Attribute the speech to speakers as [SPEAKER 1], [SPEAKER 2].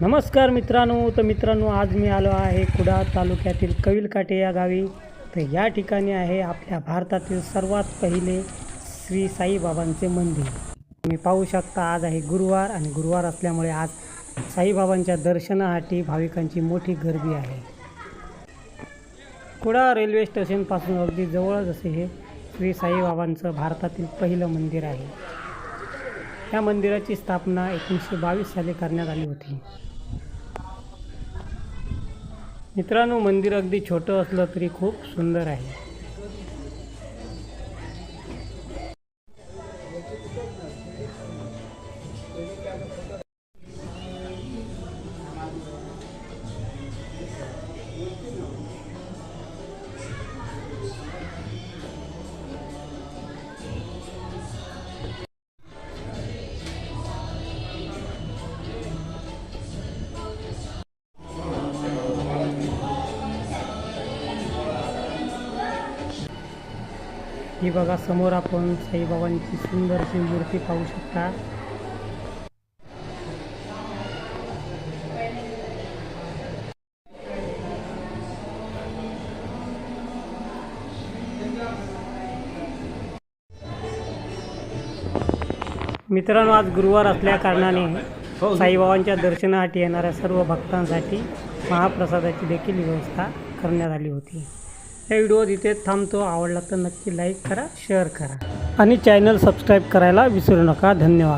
[SPEAKER 1] नमस्कार मित्रांनो तर मित्रांनो आज मी आलो आहे कुडाळ तालुक्यातील कविलकाटे या गावी. तर या ठिकाणी आहे आपल्या भारतातील सर्वात पहिले श्री साईबाबांचे मंदिर. तुम्ही पाहू शकता आज आहे गुरुवार आणि गुरुवार असल्यामुळे आज साईबाबांच्या दर्शनासाठी भाविकांची मोठी गर्दी आहे. कुडाळ रेल्वे स्टेशनपासून अगदी जवळच असे हे श्री साईबाबांचं भारतातील पहिलं मंदिर आहे. या मंदिराची स्थापना एकोणीसशे बावीस साली करण्यात आली होती. मित्रांनो मंदिर अगदी छोटं असलं तरी खूप सुंदर आहे. ही बघा समोर आपण साईबाबांची सुंदरशी मूर्ती पाहू शकता. मित्रांनो आज गुरुवार असल्या कारणाने साईबाबांच्या दर्शनासाठी येणाऱ्या सर्व भक्तांसाठी महाप्रसादाची देखील व्यवस्था करण्यात आली होती. हा व्हिडिओ इथे थांबतो आवडला तर नक्की लाईक करा शेअर करा. आणि चॅनल सबस्क्राईब करायला विसरू नका. धन्यवाद.